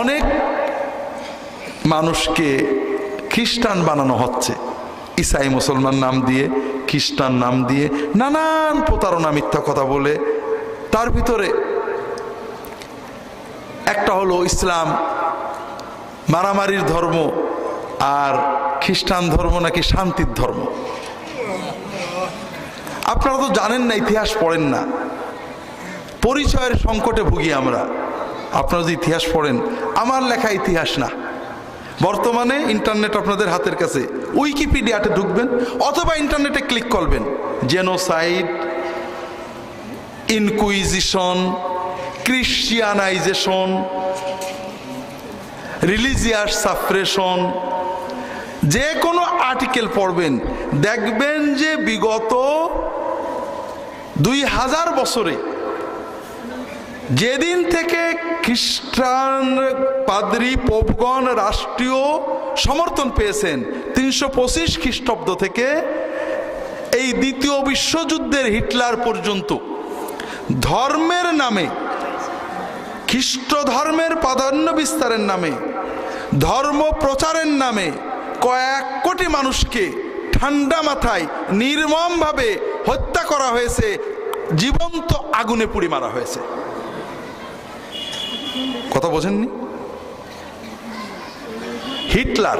অনেক মানুষকে খ্রিস্টান বানানো হচ্ছে। ইসাই মুসলমান নাম দিয়ে, খ্রিস্টান নাম দিয়ে, নানান প্রতারণা মিথ্যা কথা বলে। তার ভিতরে একটা হলো ইসলাম, মারামারির ধর্ম আর খ্রিস্টান ধর্ম নাকি শান্তির ধর্ম। আপনারা তো জানেন না, ইতিহাস পড়েন না। পরিচয়ের সংকটে ভুগি আমরা। আপনারা যদি ইতিহাস পড়েন, আমার লেখা ইতিহাস না। বর্তমানে ইন্টারনেট আপনাদের হাতের কাছে। উইকিপিডিয়াতে ঢুকবেন, অথবা ইন্টারনেটে ক্লিক করবেন। Genocide inquisition christianization religious suppression যে কোনো আর্টিকেল পড়বেন, দেখবেন যে বিগত দুই হাজার বছরে যেদিন থেকে খ্রিস্টান পাদ্রি পোপগণ রাষ্ট্রীয় সমর্থন পেয়েছেন, তিনশো পঁচিশ খ্রিস্টাব্দ থেকে এই দ্বিতীয় বিশ্বযুদ্ধের হিটলার পর্যন্ত, ধর্মের নামে, খ্রিস্ট ধর্মের প্রাধান্য বিস্তারের নামে, ধর্ম প্রচারের নামে কয়েক কোটি মানুষকে ঠান্ডা মাথায় নির্মমভাবে হত্যা করা হয়েছে, জীবন্ত আগুনে পুড়ি মারা হয়েছে। কথা বোঝেননি? হিটলার।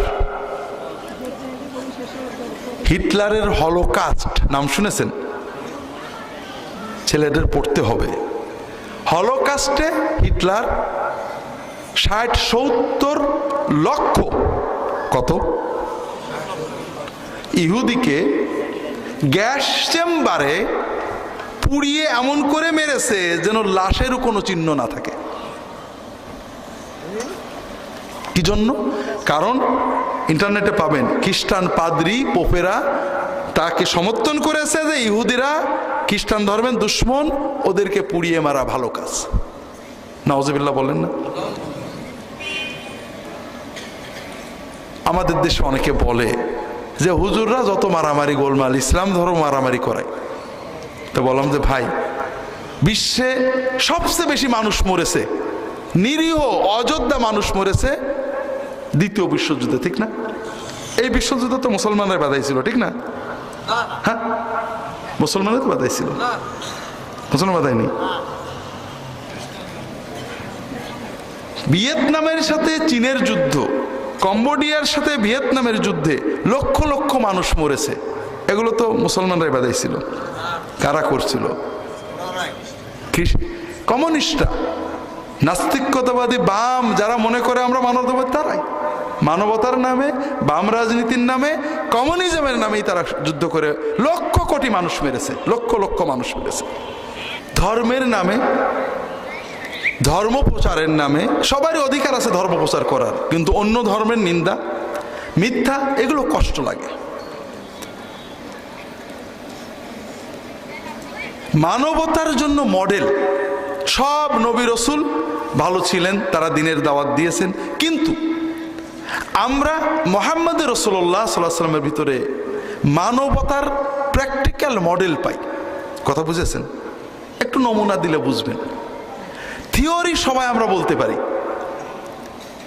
হিটলারের হলোকাস্ট, নাম শুনেছেন? ছেলেদের পড়তে হবে। হলোকাস্টে হিটলার ষাট সত্তর লক্ষ। কত? ইহুদিকে গ্যাস চেম্বারে পুড়িয়ে এমন করে মেরেছে যেন লাশেরও কোনো চিহ্ন না থাকে। কি জন্য কারণ ইন্টারনেটে পাবেন খ্রিস্টান পাদ্রি, পোপেরা তাকে সমর্থন করেছে যে ইহুদিরা খ্রিস্টান ধর্মের দুশ্মন, ওদেরকে পুড়িয়ে মারা ভালো কাজ। নওয়াজবিল্লাহ বলেন না। আমাদের দেশে অনেকে বলে যে হুজুররা যত মারামারি গোলমাল, ইসলাম ধর্ম মারামারি করায়। তো বললাম যে ভাই, বিশ্বে সবচেয়ে বেশি মানুষ মরেছে, নিরীহ, অযোধ্যা মানুষ মরেছে দ্বিতীয় বিশ্বযুদ্ধে, ঠিক না? এই বিশ্বযুদ্ধ তো মুসলমানের বাধাইছিল, ঠিক না? হ্যাঁ? মুসলমানের তো বাধাইছিল। মুসলমান বাধায়নি? ভিয়েতনামের সাথে চীনের যুদ্ধ, কম্বোডিয়ার সাথে ভিয়েতনামের যুদ্ধে লক্ষ লক্ষ মানুষ মরেছে। এগুলো তো মুসলমানরাই বাধাইছিল। কারা করছিল? কমিউনিস্টরা। নাস্তিকতাবাদী বাম, যারা মনে করে আমরা মানবতাবাদ, তারাই। মানবতার নামে, বাম রাজনীতির নামে, কমিউনিজমের নামেই তারা যুদ্ধ করে লক্ষ কোটি মানুষ মেরেছে, লক্ষ লক্ষ মানুষ মেরেছে। ধর্মের নামে ধর্ম প্রচারের নামে সবারই অধিকার আছে ধর্ম প্রচার করার, কিন্তু অন্য ধর্মের নিন্দা, মিথ্যা, এগুলো কষ্ট লাগে। মানবতার জন্য মডেল, সব নবী রসুল ভালো ছিলেন, তারা দিনের দাওয়াত দিয়েছেন, কিন্তু আমরা মোহাম্মদ রসুল্লাহ সাল্লাহ সাল্লামের ভিতরে মানবতার প্র্যাকটিক্যাল মডেল পাই। কথা বুঝেছেন? একটু নমুনা দিলে বুঝবেন। থিওরি সবাই আমরা বলতে পারি।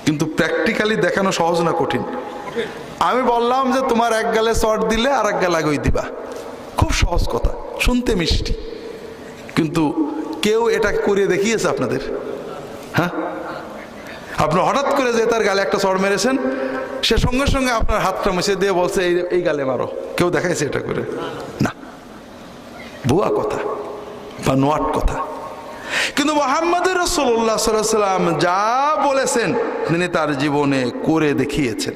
কিন্তু প্র্যাকটিক্যালি দেখানো সহজ না কঠিন। আমি বললাম যে তোমার এক গালে শর্ট দিলে আর এক গালে আগই দিবা। খুব সহজ কথা, শুনতে মিষ্টি। কিন্তু কেউ এটা করে দেখিয়েছে আপনাদের? হ্যাঁ? আপনি হঠাৎ করে যে তার গালে একটা চড় মেরেছেন, সে সঙ্গে সঙ্গে আপনার হাতটা মুছে দিয়ে বলছে, এই এই গালে মারো। কেউ দেখাইছে এটা করে? না। ভুয়া কথা বা নোয়াট কথা। কিন্তু মোহাম্মদ রসোল্লা সাল্লাম যা বলেছেন তিনি তার জীবনে করে দেখিয়েছেন।